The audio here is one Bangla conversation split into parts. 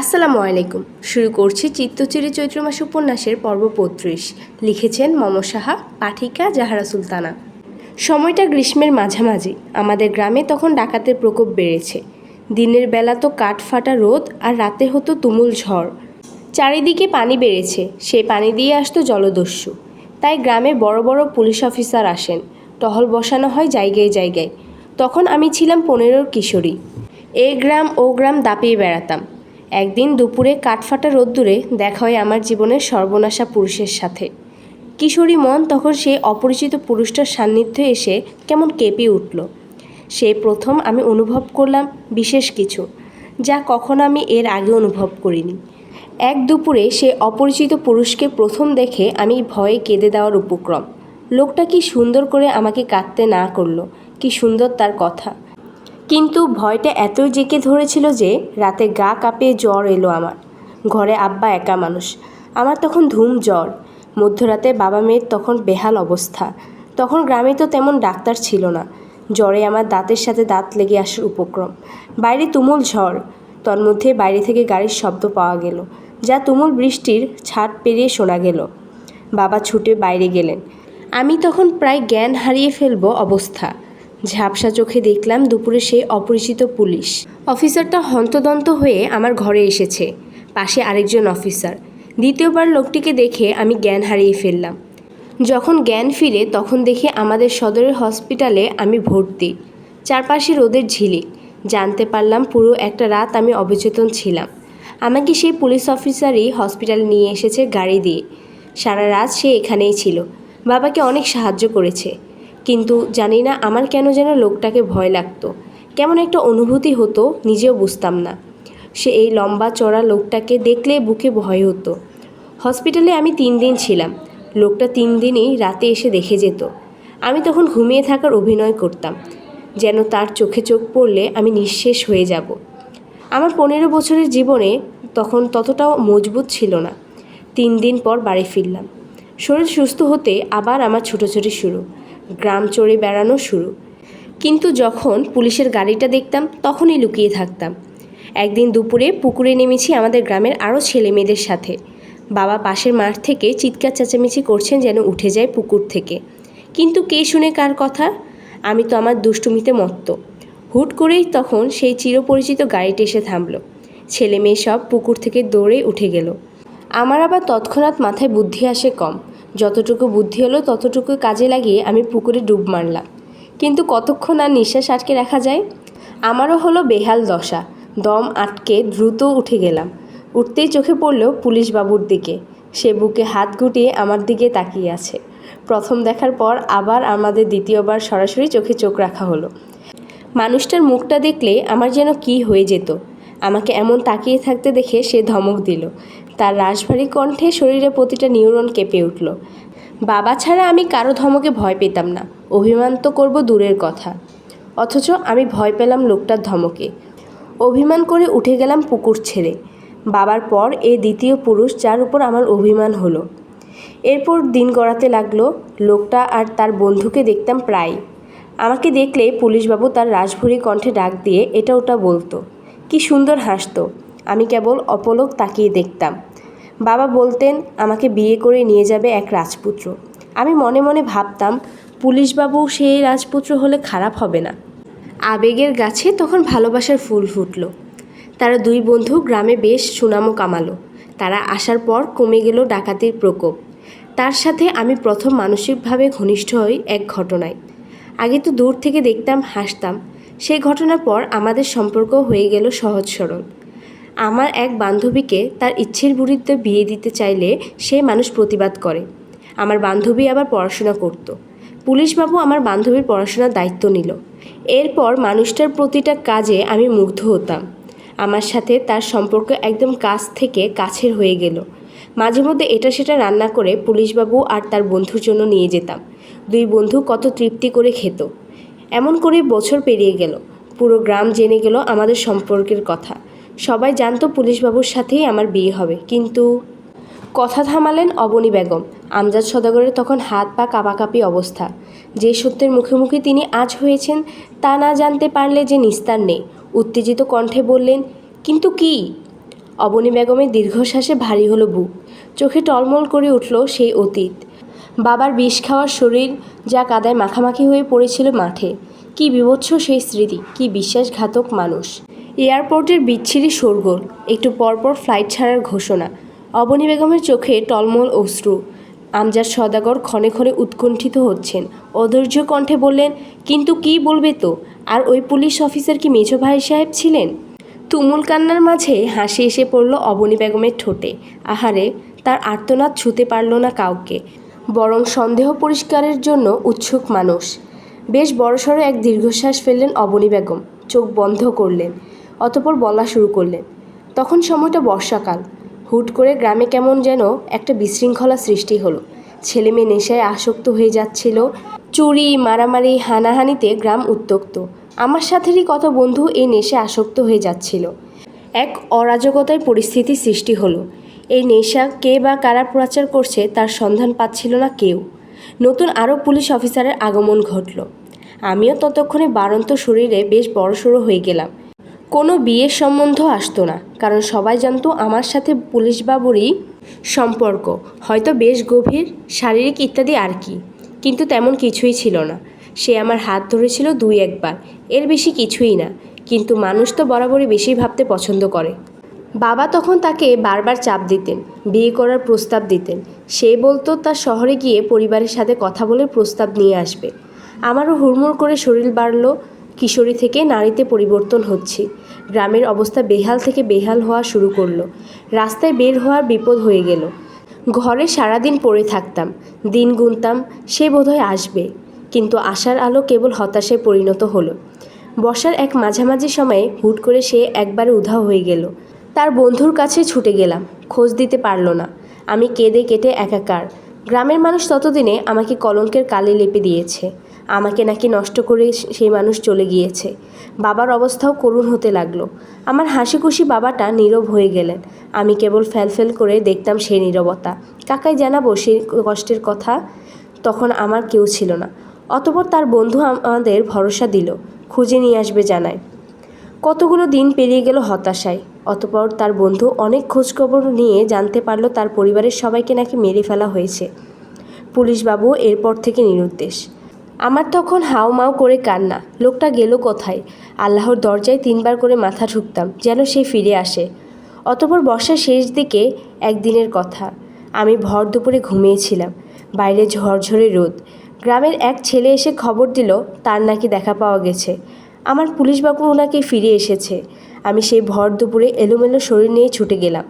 আসসালামু আলাইকুম। শুরু করছি চিত্তচিরি চৈত্র মাস উপন্যাসের পর্ব পঁয়ত্রিশ। লিখেছেন মম সাহা, পাঠিকা, জাহারা সুলতানা। সময়টা গ্রীষ্মের মাঝামাঝি। আমাদের গ্রামে তখন ডাকাতের প্রকোপ বেড়েছে। দিনের বেলা তো কাঠ ফাটা রোদ আর রাতে হতো তুমুল ঝড়। চারিদিকে পানি বেড়েছে। সেই পানি দিয়ে আসতো জলদস্যু। তাই গ্রামে বড় বড় পুলিশ অফিসার আসেন। টহল বসানো হয় জায়গায় জায়গায়। তখন আমি ছিলাম পনেরোর কিশোরী। এ গ্রাম ও গ্রাম দাপিয়ে বেড়াতাম। একদিন দুপুরে কাঠফাটা রোদ্দুরে দেখা হয় আমার জীবনের সর্বনাশা পুরুষের সাথে। কিশোরী মন তখন সেই অপরিচিত পুরুষটার সান্নিধ্যে এসে কেমন কেঁপে উঠল। সে প্রথম আমি অনুভব করলাম বিশেষ কিছু, যা কখনো আমি এর আগে অনুভব করিনি। এক দুপুরে সে অপরিচিত পুরুষকে প্রথম দেখে আমি ভয়ে কেঁদে দেওয়ার উপক্রম। লোকটা কি সুন্দর করে আমাকে কাঁদতে না করল, কি সুন্দর তার কথা। কিন্তু ভয়টা এতই জেঁকে ধরেছিল যে রাতে গা কাঁপিয়ে জ্বর এলো আমার। ঘরে আব্বা একা মানুষ। আমার তখন ধুম জ্বর। মধ্যরাতে বাবা মেয়ের তখন বেহাল অবস্থা। তখন গ্রামে তো তেমন ডাক্তার ছিল না। জ্বরে আমার দাঁতের সাথে দাঁত লেগে আসার উপক্রম। বাইরে তুমুল ঝড়। তন্মধ্যে বাইরে থেকে গাড়ির শব্দ পাওয়া গেল, যা তুমুল বৃষ্টির ছাদ পেরিয়ে শোনা গেল। বাবা ছুটে বাইরে গেলেন। আমি তখন প্রায় জ্ঞান হারিয়ে ফেলব অবস্থা। ঝাপসা চোখে দেখলাম দুপুরে সেই অপরিচিত পুলিশ। অফিসারটা হন্তদন্ত হয়ে আমার ঘরে এসেছে। পাশে আরেকজন অফিসার। দ্বিতীয়বার লোকটিকে দেখে আমি জ্ঞান হারিয়ে ফেললাম। যখন জ্ঞান ফিরে, তখন দেখি আমাদের সদরের হসপিটালে আমি ভর্তি। চারপাশে রোদের ঝিলিক জানতে পারলাম পুরো একটা রাত আমি অবচেতন ছিলাম। আমাকে সেই পুলিশ অফিসারই হসপিটালে নিয়ে এসেছে গাড়ি দিয়ে। সারা রাত সে এখানেই ছিল। বাবাকে অনেক সাহায্য করেছে। কিন্তু জানি না আমার কেন যেন লোকটাকে ভয় লাগতো। কেমন একটা অনুভূতি হতো, নিজেও বুঝতাম না। সে এই লম্বা চড়া লোকটাকে দেখলে বুকে ভয় হতো। হসপিটালে আমি তিন দিন ছিলাম। লোকটা তিন দিনই রাতে এসে দেখে যেত। আমি তখন ঘুমিয়ে থাকার অভিনয় করতাম। যেন তার চোখে চোখ পড়লে আমি নিঃশেষ হয়ে যাব। আমার পনেরো বছরের জীবনে তখন ততটাও মজবুত ছিল না। তিন দিন পর বাড়ি ফিরলাম। শরীর সুস্থ হতে আবার আমার ছুটোছুটি শুরু। গ্রাম চড়ে বেড়ানো শুরু। কিন্তু যখন পুলিশের গাড়িটা দেখতাম, তখনই লুকিয়ে থাকতাম। একদিন দুপুরে পুকুরে নেমেছি আমাদের গ্রামের আরও ছেলে মেয়েদের সাথে। বাবা পাশের মাঠ থেকে চিৎকার চেঁচামেচি করছেন যেন উঠে যায় পুকুর থেকে। কিন্তু কে শুনে কার কথা? আমি তো আমার দুষ্টুমিতে মত্ত। হুট করেই তখন সেই চিরপরিচিত গাড়িটি এসে থামল। ছেলে মেয়ে সব পুকুর থেকে দৌড়ে উঠে গেল। আমার আবার তৎক্ষণাৎ মাথায় বুদ্ধি আসে কম। যতটুকু বুদ্ধি হলো ততটুকু কাজে লাগিয়ে আমি পুকুরে ডুব মারলাম। কিন্তু কতক্ষণ আর নিঃশ্বাস আটকে রাখা যায়? আমারও হলো বেহাল দশা। দম আটকে দ্রুত উঠে গেলাম। উঠতেই চোখে পড়ল পুলিশ বাবুর দিকে। সে বুকে হাত গুটিয়ে আমার দিকে তাকিয়ে আছে। প্রথম দেখার পর আবার আমাদের দ্বিতীয়বার সরাসরি চোখে চোখ রাখা হলো। মানুষটার মুখটা দেখলে আমার যেন কি হয়ে যেত। আমাকে এমন তাকিয়ে থাকতে দেখে সে ধমক দিল। তার রাশভারী কণ্ঠে শরীরে প্রতিটা নিউরন কেঁপে উঠল। বাবা ছাড়া আমি কারও ধমকে ভয় পেতাম না। অভিমান তো করব দূরের কথা। অথচ আমি ভয় পেলাম লোকটার ধমকে। অভিমান করে উঠে গেলাম পুকুর ছেড়ে। বাবার পর এ দ্বিতীয় পুরুষ যার উপর আমার অভিমান হলো। এরপর দিন গড়াতে লাগল, লোকটা আর তার বন্ধুকে দেখতাম প্রায়। আমাকে দেখলে পুলিশবাবু তার রাজভরি কণ্ঠে ডাক দিয়ে এটা ওটা বলতো। কি সুন্দর হাসতো। আমি কেবল অপলক তাকিয়ে দেখতাম। বাবা বলতেন, আমাকে বিয়ে করে নিয়ে যাবে এক রাজপুত্র। আমি মনে মনে ভাবতাম, পুলিশবাবু সেই রাজপুত্র হলে খারাপ হবে না। আবেগের গাছে তখন ভালোবাসার ফুল ফুটল। তারা দুই বন্ধু গ্রামে বেশ সুনামও কামালো। তারা আসার পর কমে গেল ডাকাতির প্রকোপ। তার সাথে আমি প্রথম মানসিকভাবে ঘনিষ্ঠ হই এক ঘটনায়। আগে তো দূর থেকে দেখতাম, হাসতাম। সেই ঘটনার পর আমাদের সম্পর্ক হয়ে গেল সহজ সরল। আমার এক বান্ধবীকে তার ইচ্ছের বিরুদ্ধে বিয়ে দিতে চাইলে সে মানুষ প্রতিবাদ করে। আমার বান্ধবী আবার পড়াশোনা করত। পুলিশবাবু আমার বান্ধবীর পড়াশোনার দায়িত্ব নিল। এরপর মানুষটার প্রতিটা কাজে আমি মুগ্ধ হতাম। আমার সাথে তার সম্পর্ক একদম কাছ থেকে কাছের হয়ে গেল। মাঝে মধ্যে এটা সেটা রান্না করে পুলিশবাবু আর তার বন্ধুর জন্য নিয়ে যেতাম। দুই বন্ধু কত তৃপ্তি করে খেত। এমন করে বছর পেরিয়ে গেল। পুরো গ্রাম জেনে গেল আমাদের সম্পর্কের কথা। সবাই জানতো পুলিশবাবুর সাথেই আমার বিয়ে হবে। কিন্তু কথা থামালেন অবনী বেগম। আমজাদ সদাগরের তখন হাত পা কাঁপাকাঁপি অবস্থা। যে সত্যের মুখে মুখে তিনি আজ হয়েছেন, তা না জানতে পারলে যে নিস্তার নেই। উত্তেজিত কণ্ঠে বললেন, কিন্তু কি? অবনী বেগমের দীর্ঘশ্বাসে ভারী হলো বুক। চোখে টলমল করে উঠল সেই অতীত। বাবার বিষ খাওয়ার শরীর যা কাদায় মাখামাখি হয়ে পড়েছিল মাঠে। কি বিভৎস সেই স্মৃতি, কি বিশ্বাসঘাতক মানুষ। এয়ারপোর্টের বিচ্ছিরি শোরগোল, একটু পরপর ফ্লাইট ছাড়ার ঘোষণা, অবনী বেগমের চোখে টলমল অশ্রু। আমজাদ সদাগর ক্ষণে ক্ষণে উৎকণ্ঠিত হচ্ছেন। অধৈর্য কণ্ঠে বললেন, কিন্তু কি বলবে তো? আর ওই পুলিশ অফিসার কি মেজো ভাই সাহেব ছিলেন? তুমুল কান্নার মাঝে হাসি এসে পড়ল অবনী বেগমের ঠোঁটে। আহারে, তার আর্তনাদ ছুতে পারল না কাউকে। বরং সন্দেহ পরিষ্কারের জন্য উৎসুক মানুষ। বেশ বড়সড় এক দীর্ঘশ্বাস ফেললেন অবনী বেগম। চোখ বন্ধ করলেন। অতপর বলা শুরু করলেন। তখন সময়টা বর্ষাকাল। হুট করে গ্রামে কেমন যেন একটা বিশৃঙ্খলা সৃষ্টি হলো। ছেলে মেয়ে নেশায় আসক্ত হয়ে যাচ্ছিল। চুরি, মারামারি, হানাহানিতে গ্রাম উত্তক্ত। আমার সাথেরই কত বন্ধু এই নেশে আসক্ত হয়ে যাচ্ছিল। এক অরাজকতায় পরিস্থিতি সৃষ্টি হলো। এই নেশা কে বা কারা প্রচার করছে তার সন্ধান পাচ্ছিল না কেউ। নতুন আরও পুলিশ অফিসারের আগমন ঘটল। আমিও ততক্ষণে বারন্ত শরীরে বেশ বড়সড় হয়ে গেলাম। কোনো বিয়ের সম্বন্ধ আসতো না, কারণ সবাই জানতো আমার সাথে পুলিশবাবুরই সম্পর্ক। হয়তো বেশ গভীর, শারীরিক ইত্যাদি আর কি, কিন্তু তেমন কিছুই ছিল না। সে আমার হাত ধরেছিল দুই একবার, এর বেশি কিছুই না, কিন্তু মানুষ তো বরাবরই বেশি ভাবতে পছন্দ করে। বাবা তখন তাকে বারবার চাপ দিতেন, বিয়ে করার প্রস্তাব দিতেন। সে বলতো তার শহরে গিয়ে পরিবারের সাথে কথা বলে প্রস্তাব নিয়ে আসবে। আমারও হুড়মুড় করে শরীর বাড়ল কিশোরী থেকে নারীতে পরিবর্তন হচ্ছে। গ্রামের অবস্থা বেহাল থেকে বেহাল হওয়া শুরু করল। রাস্তায় বের হওয়ার বিপদ হয়ে গেল। ঘরে সারাদিন পড়ে থাকতাম, দিন গুনতাম, সে বোধহয় আসবে। কিন্তু আশার আলো কেবল হতাশায় পরিণত হলো। বর্ষার এক মাঝামাঝি সময়ে হুট করে সে একবারে উধাও হয়ে গেল। তার বন্ধুর কাছে ছুটে গেলাম, খোঁজ দিতে পারল না। আমি কেঁদে কেটে একাকার। গ্রামের মানুষ ততদিনে আমাকে কলঙ্কের কালি লেপে দিয়েছে। আমাকে নাকি নষ্ট করে সেই মানুষ চলে গিয়েছে। বাবার অবস্থাও করুণ হতে লাগল। আমার হাসি খুশি বাবাটা নীরব হয়ে গেলেন। আমি কেবল ফ্যালফেল করে দেখতাম সেই নীরবতা। কাকাই জানাব সেই কষ্টের কথা? তখন আমার কেউ ছিল না। অতপর তার বন্ধু আমাদের ভরসা দিল। খুঁজে নিয়ে আসবে জানায়। কতগুলো দিন পেরিয়ে গেল হতাশায়। অতপর তার বন্ধু অনেক খোঁজখবর নিয়ে জানতে পারল তার পরিবারের সবাইকে নাকি মেরে ফেলা হয়েছে। পুলিশবাবু এরপর থেকে নিরুদ্দেশ। আমার তখন হাউমাউ করে কান্না। লোকটা গেল কোথায়? আল্লাহর দরজায় তিনবার করে মাথা ঠুকতাম, যেন সে ফিরে আসে। অতপর বর্ষার শেষ দিকে একদিনের কথা। আমি ভর দুপুরে ঘুমিয়েছিলাম। বাইরে ঝরঝরে রোদ। গ্রামের এক ছেলে এসে খবর দিল, তার নাকি দেখা পাওয়া গেছে। আমার পুলিশবাবু ওনাকে ফিরে এসেছে। আমি সেই ভর দুপুরে এলোমেলো শরীর নিয়ে ছুটে গেলাম।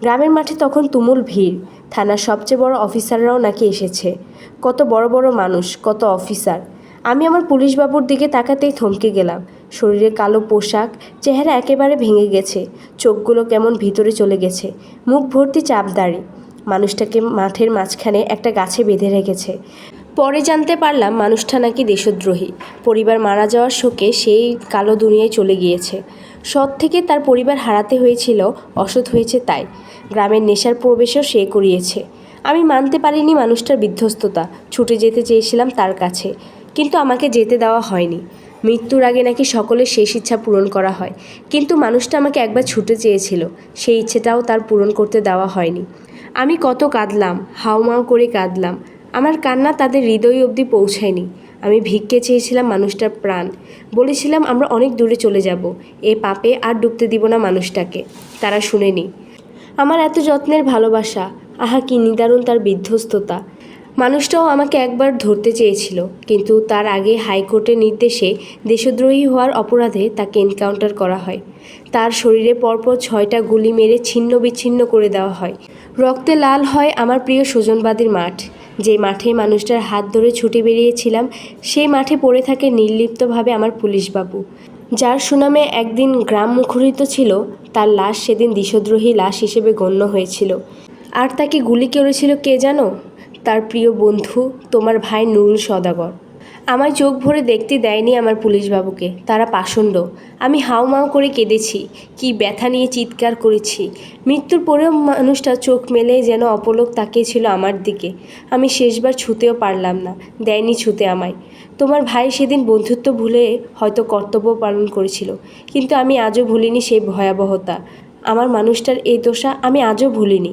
গ্রামের মাঠে তখন তুমুল ভিড়। থানার সবচেয়ে বড় অফিসাররাও নাকি এসেছে। কত বড় বড় মানুষ, কত অফিসার। আমি আমার পুলিশবাবুর দিকে তাকাতেই থমকে গেলাম। শরীরে কালো পোশাক, চেহারা একেবারে ভেঙে গেছে। চোখগুলো কেমন ভিতরে চলে গেছে। মুখ ভর্তি চাপদাড়ি। মানুষটাকে মাঠের মাঝখানে একটা গাছে বেঁধে রেখেছে। পরে জানতে পারলাম মানুষটা নাকি দেশদ্রোহী। পরিবার মারা যাওয়ার শোকে সেই কালো দুনিয়ায় চলে গিয়েছে। সৎ থেকে তার পরিবার হারাতে হয়েছিল, অসৎ হয়েছে তাই। গ্রামের নেশার প্রবেশও সে করিয়েছে। আমি মানতে পারিনি মানুষটার বিধ্বস্ততা, ছুটে যেতে চেয়েছিলাম তার কাছে, কিন্তু আমাকে যেতে দেওয়া হয়নি। মৃত্যুর আগে নাকি সকলের শেষ ইচ্ছা পূরণ করা হয়, কিন্তু মানুষটা আমাকে একবার ছুটে চেয়েছিল, সেই ইচ্ছেটাও তার পূরণ করতে দেওয়া হয়নি। আমি কত কাঁদলাম হাউমাউ করে কাঁদলাম আমার কান্না তাদের হৃদয় অবধি পৌঁছায়নি। আমি ভিক্ষে চেয়েছিলাম মানুষটার প্রাণ। বলেছিলাম, আমরা অনেক দূরে চলে যাব। এ পাপে আর ডুবতে দিব না মানুষটাকে। তারা শুনেনি। আমার এত যত্নের ভালোবাসা, আহা কি নিদারুণ তার বিধ্বস্ততা। মানুষটাও আমাকে একবার ধরতে চেয়েছিল, কিন্তু তার আগে হাইকোর্টের নির্দেশে দেশদ্রোহী হওয়ার অপরাধে তাকে এনকাউন্টার করা হয়। তার শরীরে পরপর ছয়টা গুলি মেরে ছিন্ন বিচ্ছিন্ন করে দেওয়া হয়। রক্তে লাল হয় আমার প্রিয় স্বজনবাদীর মাঠ। যে মাঠে মানুষটার হাত ধরে ছুটে বেরিয়েছিলাম, সেই মাঠে পড়ে থাকে নির্লিপ্তভাবে আমার পুলিশবাবু। যার সুনামে একদিন গ্রাম মুখরিত ছিল, তার লাশ সেদিন দিশদ্রোহী লাশ হিসেবে গণ্য হয়েছিল। আর তাকে গুলি করেছিল কে জানো? তার প্রিয় বন্ধু, তোমার ভাই নুরুল সদাগর। আমায় চোখ ভরে দেখতে দেয়নি আমার পুলিশবাবুকে, তারা পাষণ্ড। আমি হাউমাউ করে কেঁদেছি, কি ব্যথা নিয়ে চিৎকার করেছি। মৃত্যুর পরেও মানুষটা চোখ মেলে যেন অপলক তাকিয়েছিল আমার দিকে। আমি শেষবার ছুতেও পারলাম না, দেয়নি ছুতে আমায়। তোমার ভাই সেদিন বন্ধুত্ব ভুলে হয়তো কর্তব্য পালন করেছিল, কিন্তু আমি আজও ভুলিনি সেই ভয়াবহতা। আমার মানুষটার এই দোষা আমি আজও ভুলিনি।